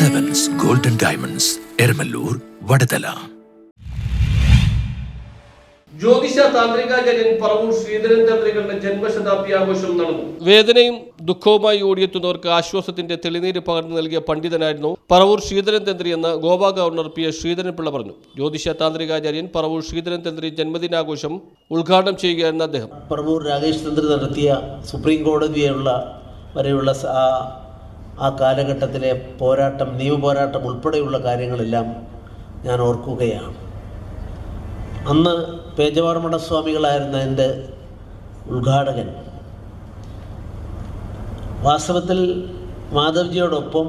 Diamonds Eramallur Vadathala ജ്യോതിഷ താന്ത്രികാചാര്യൻ പറവൂർ ശ്രീധരൻ തന്ത്രികളുടെ ജന്മശതാബ്ദി ആഘോഷം നടന്നു. വേദനയും ദുഃഖവുമായി ഓടിയെത്തുന്നവർക്ക് ആശ്വാസത്തിന്റെ തെളിനീര് പകർന്നു നൽകിയ പണ്ഡിതനായിരുന്നു പറവൂർ ശ്രീധരൻ തന്ത്രി എന്ന് Goa governor P S Sreedharan Pillai പറഞ്ഞു. ജ്യോതിഷ താന്ത്രികാചാര്യൻ പറവൂർ ശ്രീധരൻ തന്ത്രി ജന്മദിനാഘോഷം ഉദ്ഘാടനം ചെയ്യുകയായിരുന്നു അദ്ദേഹം. പറവൂർ രാകേഷ് തന്ത്രി നടത്തിയ സുപ്രീം കോടതിയുള്ള വരെയുള്ള ആ കാലഘട്ടത്തിലെ പോരാട്ടം നിയമപോരാട്ടം ഉൾപ്പെടെയുള്ള കാര്യങ്ങളെല്ലാം ഞാൻ ഓർക്കുകയാണ്. അന്ന് പേജവാർമഠ സ്വാമികളായിരുന്ന എന്റെ ഉദ്ഘാടകൻ വാസ്തവത്തിൽ മാധവ്ജിയോടൊപ്പം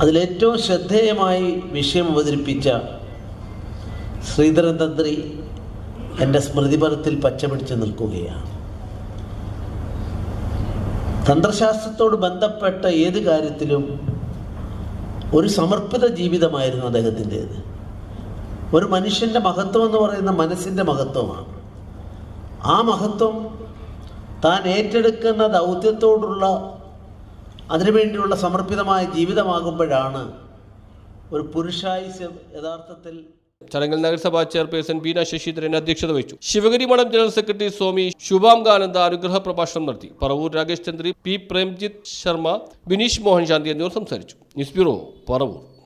അതിലേറ്റവും ശ്രദ്ധേയമായി വിഷയം അവതരിപ്പിച്ച ശ്രീധരൻ തന്ത്രി എന്റെ സ്മൃതിപരത്തിൽ പച്ചപിടിച്ച് നിൽക്കുകയാണ്. തന്ത്രശാസ്ത്രത്തോട് ബന്ധപ്പെട്ട ഏത് കാര്യത്തിലും ഒരു സമർപ്പിത ജീവിതമായിരുന്നു അദ്ദേഹത്തിന്റേത്. ഒരു മനുഷ്യന്റെ മഹത്വം എന്ന് പറയുന്ന മനസ്സിന്റെ മഹത്വമാണ്. ആ മഹത്വം താൻ ഏറ്റെടുക്കുന്ന ദൗത്യത്തോടുള്ള അതിനുവേണ്ടിയുള്ള സമർപ്പിതമായ ജീവിതമാകുമ്പോഴാണ് ഒരു പുരുഷായുസ് യഥാർത്ഥത്തിൽ ചടങ്ങിൽ നഗരസഭാ ചെയർപേഴ്സൺ ബീന ശശിധരൻ അധ്യക്ഷത വഹിച്ചു. ശിവഗിരി മഠം ജനറൽ സെക്രട്ടറി സ്വാമി ശുഭാംഗാനന്ദ അനുഗ്രഹ പ്രഭാഷണം നടത്തി. പറവൂർ രാകേഷ് ചന്ദ്രി പി പ്രേംജിത് ശർമ്മ ബിനീഷ് മോഹൻ ശാന്തി എന്നിവർ സംസാരിച്ചു. News bureau Paravur.